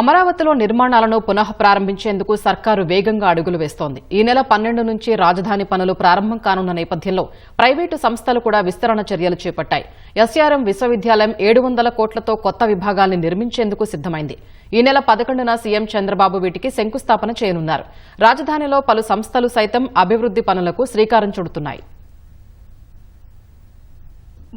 అమరావతిలో నిర్మాణాలను పునః ప్రారంభించేందుకు సర్కారు వేగంగా అడుగులు వేస్తోంది. ఈ నెల పన్నెండు నుంచి రాజధాని పనులు ప్రారంభం కానున్న నేపథ్యంలో ప్రైవేటు సంస్థలు కూడా విస్తరణ చర్యలు చేపట్టాయి. ఎస్ఆర్ఎం విశ్వవిద్యాలయం ఏడు వందల కోట్లతో కొత్త విభాగాల్ని నిర్మించేందుకు సిద్దమైంది ఈ నెల పదకొండున సీఎం చంద్రబాబు వీటికి శంకుస్థాపన చేయనున్నారు. రాజధానిలో పలు సంస్థలు సైతం అభివృద్ది పనులకు శ్రీకారం చుడుతున్నాయి.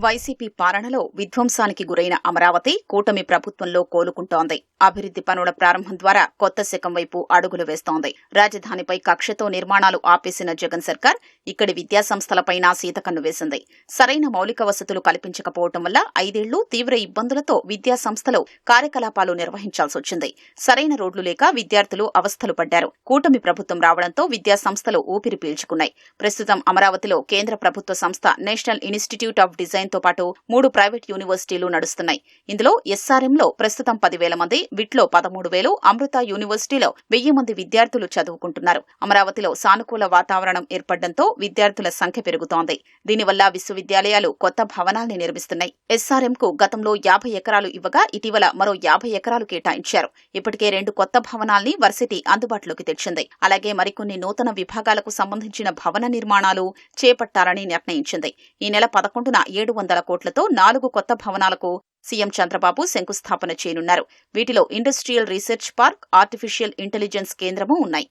వైసీపీ పాలనలో విధ్వంసానికి గురైన అమరావతి కూటమి ప్రభుత్వంలో కోలుకుంటోంది. అభివృద్ది పనుల ప్రారంభం ద్వారా కొత్త శకం వైపు అడుగులు వేస్తోంది. రాజధానిపై కక్షతో నిర్మాణాలు ఆపేసిన జగన్ సర్కార్ ఇక్కడి విద్యాసంస్థలపైన సీతకన్ను వేసింది. సరైన మౌలిక వసతులు కల్పించకపోవటం వల్ల ఐదేళ్ళు తీవ్ర ఇబ్బందులతో విద్యాసంస్థలు కార్యకలాపాలు నిర్వహించాల్సి వచ్చింది. సరైన రోడ్లు లేక విద్యార్థులు అవస్థలు పడ్డారు. కూటమి ప్రభుత్వం రావడంతో విద్యాసంస్థలు ఊపిరి పీల్చుకున్నాయి. ప్రస్తుతం అమరావతిలో కేంద్ర ప్రభుత్వ సంస్థ నేషనల్ ఇన్స్టిట్యూట్ ఆఫ్ డిజైన్ తో పాటు మూడు ప్రైవేట్ యూనివర్సిటీలు నడుస్తున్నాయి. ఇందులో ఎస్ఆర్ఎంలో ప్రస్తుతం పదివేల మంది విట్లో పదమూడు వేలు అమృత యూనివర్సిటీలో వెయ్యి మంది విద్యార్థులు చదువుకుంటున్నారు. అమరావతిలో సానుకూల వాతావరణం ఏర్పడడంతో విద్యార్థుల సంఖ్య పెరుగుతోంది. దీనివల్ల విశ్వవిద్యాలయాలు కొత్త భవనాల్ని నిర్మిస్తున్నాయి. ఎస్ఆర్ఎంకు గతంలో యాభై ఎకరాలు ఇవ్వగా ఇటీవల మరో యాభై ఎకరాలు కేటాయించారు. ఇప్పటికే రెండు కొత్త భవనాల్ని వర్సిటీ అందుబాటులోకి తెచ్చింది. అలాగే మరికొన్ని నూతన విభాగాలకు సంబంధించిన భవన నిర్మాణాలు చేపట్టాలని నిర్ణయించింది. ఈ నెల పదకొండున ఏడు వందల కోట్లతో నాలుగు కొత్త భవనాలకు సీఎం చంద్రబాబు శంకుస్థాపన చేయనున్నారు. వీటిలో industrial research park artificial intelligence కేంద్రము ఉన్నాయి.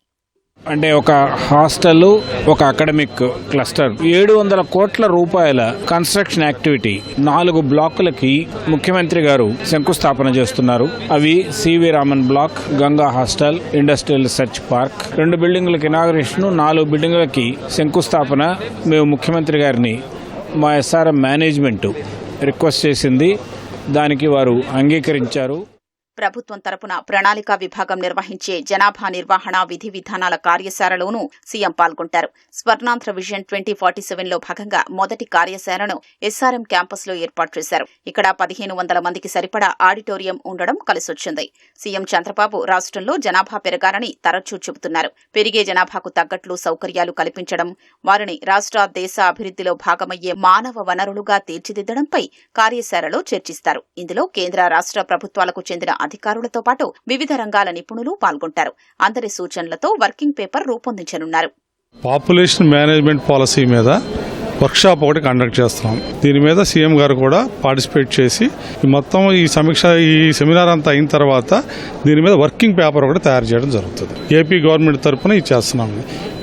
అంటే ఒక హాస్టల్ ఒక అకాడమిక్ క్లస్టర్. ఏడు వందల కోట్ల రూపాయల కన్స్ట్రక్షన్ యాక్టివిటీ నాలుగు బ్లాకులకి ముఖ్యమంత్రి గారు శంకుస్థాపన చేస్తున్నారు. అవి C V Raman block Ganga hostel industrial research park. రెండు బిల్డింగులకి ఇనాగరేషన్ నాలుగు బిల్డింగులకి శంకుస్థాపన. మేము ముఖ్యమంత్రి గారిని మా ఎస్ఆర్ఎం మేనేజ్మెంట్ రిక్వెస్ట్ చేసింది. దానికి వారు అంగీకరించారు. ప్రభుత్వం తరపున ప్రణాళికా విభాగం నిర్వహించే జనాభా నిర్వహణ విధి విధానాల కార్యశాలలోనూ సీఎం పాల్గొంటారు. స్వర్ణాంధ్ర విజన్ ట్వంటీ ఫార్టీ సెవెన్లో భాగంగా మొదటి కార్యశాలను ఎస్ఆర్ఎం క్యాంపస్లో ఏర్పాటు చేశారు. ఇక్కడ పదిహేను వందల మందికి సరిపడా ఆడిటోరియం ఉండడం కలిసొచ్చింది. సీఎం చంద్రబాబు రాష్ట్రంలో జనాభా పెరగాలని తరచూ చెబుతున్నారు. పెరిగే జనాభాకు తగ్గట్లు సౌకర్యాలు కల్పించడం వారిని రాష్ట్ర దేశ అభివృద్ధిలో భాగమయ్యే మానవ వనరులుగా తీర్చిదిద్దడంపై కార్యశాలలో చర్చిస్తారు. ఇందులో కేంద్ర రాష్ట్ర ప్రభుత్వాలకు చెందిన అధికారులతో పాటు వివిధ రంగాల నిపుణులు పాల్గొంటారు. అందరి సూచనలతో వర్కింగ్ పేపర్ రూపొందించనున్నారు. పాపులేషన్ మేనేజ్మెంట్ పాలసీ మీద వర్క్షాప్ ఒకటి కండక్ట్ చేస్తున్నాం. దీని మీద సీఎం గారు కూడా పార్టిసిపేట్ చేసి మొత్తం ఈ సమీక్ష ఈ సెమినార్ అంతా అయిన తర్వాత దీని మీద వర్కింగ్ పేపర్ ఒకటి తయారు చేయడం జరుగుతుంది. ఏపీ గవర్నమెంట్ తరఫున ఇది చేస్తున్నాం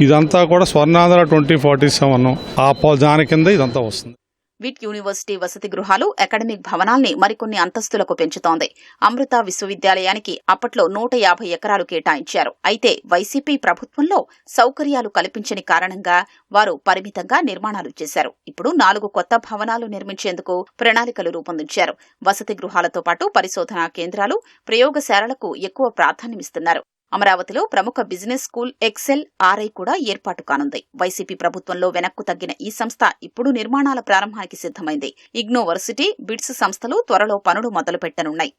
ఇదంతా కూడా స్వర్ణాంధ్ర ట్వంటీ ఫార్టీ సెవెన్ ఆ దాని కింద ఇదంతా వస్తుంది. విట్ యూనివర్సిటీ వసతి గృహాలు అకాడమిక్ భవనాల్ని మరికొన్ని అంతస్తులకు పెంచుతోంది. అమృత విశ్వవిద్యాలయానికి అప్పట్లో నూట యాభై ఎకరాలు కేటాయించారు. అయితే వైసీపీ ప్రభుత్వంలో సౌకర్యాలు కల్పించని కారణంగా వారు పరిమితంగా నిర్మాణాలు చేశారు. ఇప్పుడు నాలుగు కొత్త భవనాలు నిర్మించేందుకు ప్రణాళికలు రూపొందించారు. వసతి గృహాలతో పాటు పరిశోధనా కేంద్రాలు ప్రయోగశాలలకు ఎక్కువ ప్రాధాన్యమిస్తున్నారు. అమరావతిలో ప్రముఖ బిజినెస్ స్కూల్ ఎక్సెల్ ఆర్ఐ కూడా ఏర్పాటు కానుంది. వైసీపీ ప్రభుత్వంలో వెనక్కు తగ్గిన ఈ సంస్థ ఇప్పుడు నిర్మాణాల ప్రారంభానికి సిద్దమైంది ఇగ్నోవర్సిటీ బిడ్స్ బిట్స్ సంస్థలు త్వరలో పనులు మొదలుపెట్టనున్నాయి.